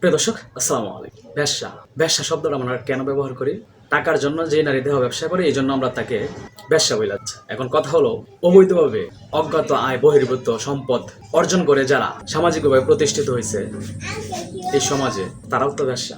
প্রিয় দর্শক, আসসালামু আলাইকুম। ব্যবসা। ব্যবসা শব্দটা আমরা কেন ব্যবহার করি? টাকার জন্য যে নারী দেহ ব্যবসা করে এই জন্য আমরা তাকে ব্যবসা বইলাচ্ছি এখন কথা হলো, অবৈধভাবে অজ্ঞাত আয়, বহির্ভূত সম্পদ অর্জন করে যারা সামাজিকভাবে প্রতিষ্ঠিত হয়েছে, এই সমাজে তারাও তো ব্যবসা।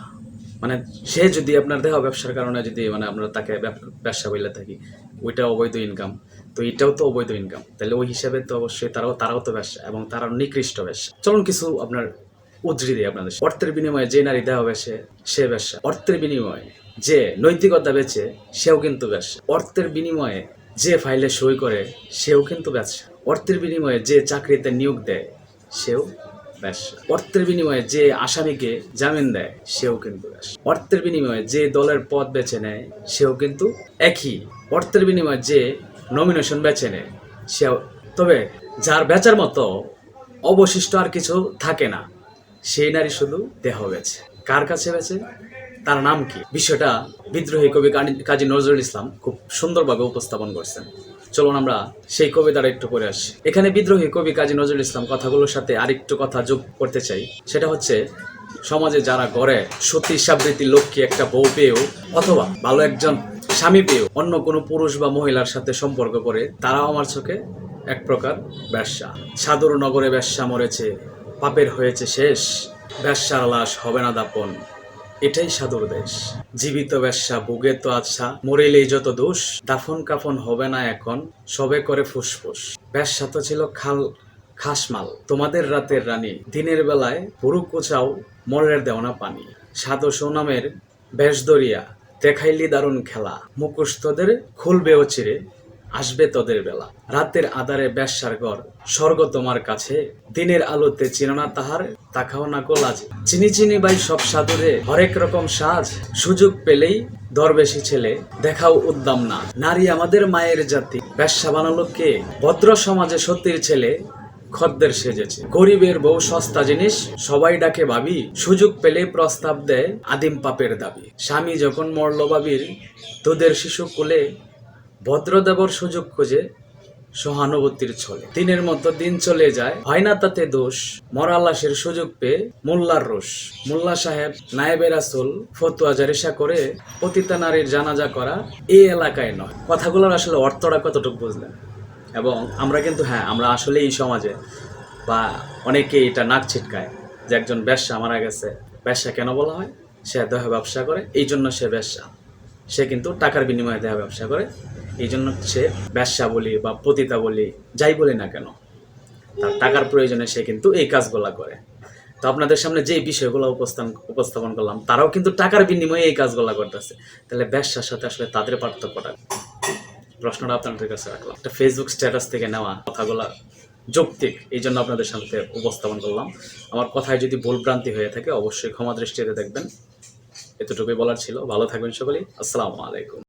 মানে সে যদি আপনার দেহ ব্যবসার কারণে যদি মানে আমরা তাকে ব্যব- ব্যবসা বইলে থাকি, ওইটা অবৈধ ইনকাম তো এটাও তো অবৈধ ইনকাম তাহলে ওই হিসাবে তো অবশ্যই তারাও তারাও তো ব্যবসা এবং তারা নিকৃষ্ট ব্যবসা। চলুন কিছু আপনার উদ্ধৃতি দিই আপনাদের অর্থের বিনিময়ে যে নারী দেহ বেছে, সে ব্যবসা অর্থের বিনিময়ে যে নৈতিকতা বেচে, সেও কিন্তু ব্যবসা অর্থের বিনিময়ে যে ফাইলে সই করে, সেও কিন্তু ব্যবসা অর্থের বিনিময়ে যে চাকরিতে নিয়োগ দেয়, সেও ব্যবসা অর্থের বিনিময়ে যে আসামিকে জামিন দেয়, সেও কিন্তু ব্যবসা অর্থের বিনিময়ে যে দলের পদ বেছে নেয়, সেও কিন্তু একই। অর্থের বিনিময়ে যে নমিনেশন বেছে নেয়, সেও তবে যার বেচার মতো অবশিষ্ট আর কিছু থাকে না। সেই নারী শুধু দেহ বেছে কার কাছে বেছে তার নাম কি? বিষয়টা বিদ্রোহী কবি কাজী নজরুল ইসলাম খুব সুন্দরভাবে উপস্থাপন করছেন। চলুন আমরা সেই কবিতাটা একটু পড়ে আসি। এখানে বিদ্রোহী কবি কাজী নজরুল ইসলাম কথাগুলোর সাথে আরেকটু কথা যোগ করতে চাই। সেটা হচ্ছে, সমাজে যারা গড়ে সতী সাবৃতি লক্ষ্মী একটা বউ পেয়েও অথবা ভালো একজন স্বামী পেয়েও অন্য কোনো পুরুষ বা মহিলার সাথে সম্পর্ক করে, তারাও আমার চোখে এক প্রকার ব্যবসা। সাদর নগরে ব্যবসা মরেছে পাপের হয়েছে শেষ। ব্যবসার লাশ হবে না দাপন। এটাই সাধুর দেশ। জীবিত ব্যবসা বুগে তো আচ্ছা মরেলেই যত দোষ। দাফন কাফন হবে না এখন, সবে করে ফুসফুস। ব্যবসা তো ছিল খাল, খাসমাল। তোমাদের রাতের রানী, দিনের বেলায় পুরু কোচাও, মরের দেওনা পানি। সাধু সোনামের বেশ দরিয়া দেখাইলি দারুণ খেলা। মুখোশ খুলবেও চিরে আসবে তোদের বেলা। রাতের আধারে ব্যবসার ঘর। স্বর্গ তোমার কাছে। দিনের আলোতে চিননা তাহার, তাকাও না কো লাজ। চিনি চিনি বাই সব সাধুরে হরেক রকম সাজ। সুযোগ পেলেই দরবেশি ছেলে, দেখাও উদ্দাম না নারী আমাদের মায়ের জাতি। ব্যবসা বানালো কে? ভদ্র সমাজে সত্যির ছেলে, খদ্দের সেজেছে। গরিবের বউ সস্তা জিনিস, সবাই ডাকে ভাবি। সুযোগ পেলে প্রস্তাব দেয় আদিম পাপের দাবি। স্বামী যখন মরল বাবির তোদের শিশু কোলে ভদ্রদেবর সুযোগ খুঁজে সহানুভূতির ছলে। দিনের মতো দিন চলে যায়, হয় না তাতে দোষ? মরা লাশের সুযোগ পেয়ে মোল্লার রোষ। মোল্লা সাহেব নায়েবের আসল ফতুয়া জারিসা করে পতিতা নারীর জানাজা করা এই এলাকায় নয়। কথাগুলোর আসলে অর্থটা কতটুকু বুঝলেন? এবং আমরা কিন্তু হ্যাঁ আমরা আসলে এই সমাজে বা অনেকে এটা নাক ছিটকায় যে একজন ব্যবসা মারা গেছে, ব্যবসা কেন বলা হয়? সে দেহ ব্যবসা করে এই জন্য সে ব্যবসা। সে কিন্তু টাকার বিনিময়ে দেহ ব্যবসা করে এই জন্য সে ব্যবসা বলি বা পতিতা বলি, যাই বলি না কেন, তার টাকার প্রয়োজনে সে কিন্তু এই কাজগুলা করে। তো আপনাদের সামনে যে বিষয়গুলো উপস্থান, উপস্থাপন করলাম, তারাও কিন্তু টাকার বিনিময়ে এই কাজগুলা করতেছে। তাহলে ব্যবসার সাথে আসলে তাদের পার্থক্যটা প্রশ্নটা আপনাদের কাছে রাখলাম। একটা ফেসবুক স্ট্যাটাস থেকে নেওয়া কথাগুলা যৌক্তিক এই জন্য আপনাদের সামনে উপস্থাপন করলাম। আমার কথায় যদি ভুলভ্রান্তি হয়ে থাকে, অবশ্যই ক্ষমা দৃষ্টিতে দেখবেন। এতটুকুই বলার ছিল। ভালো থাকবেন সকলেই। আসসালামু আলাইকুম।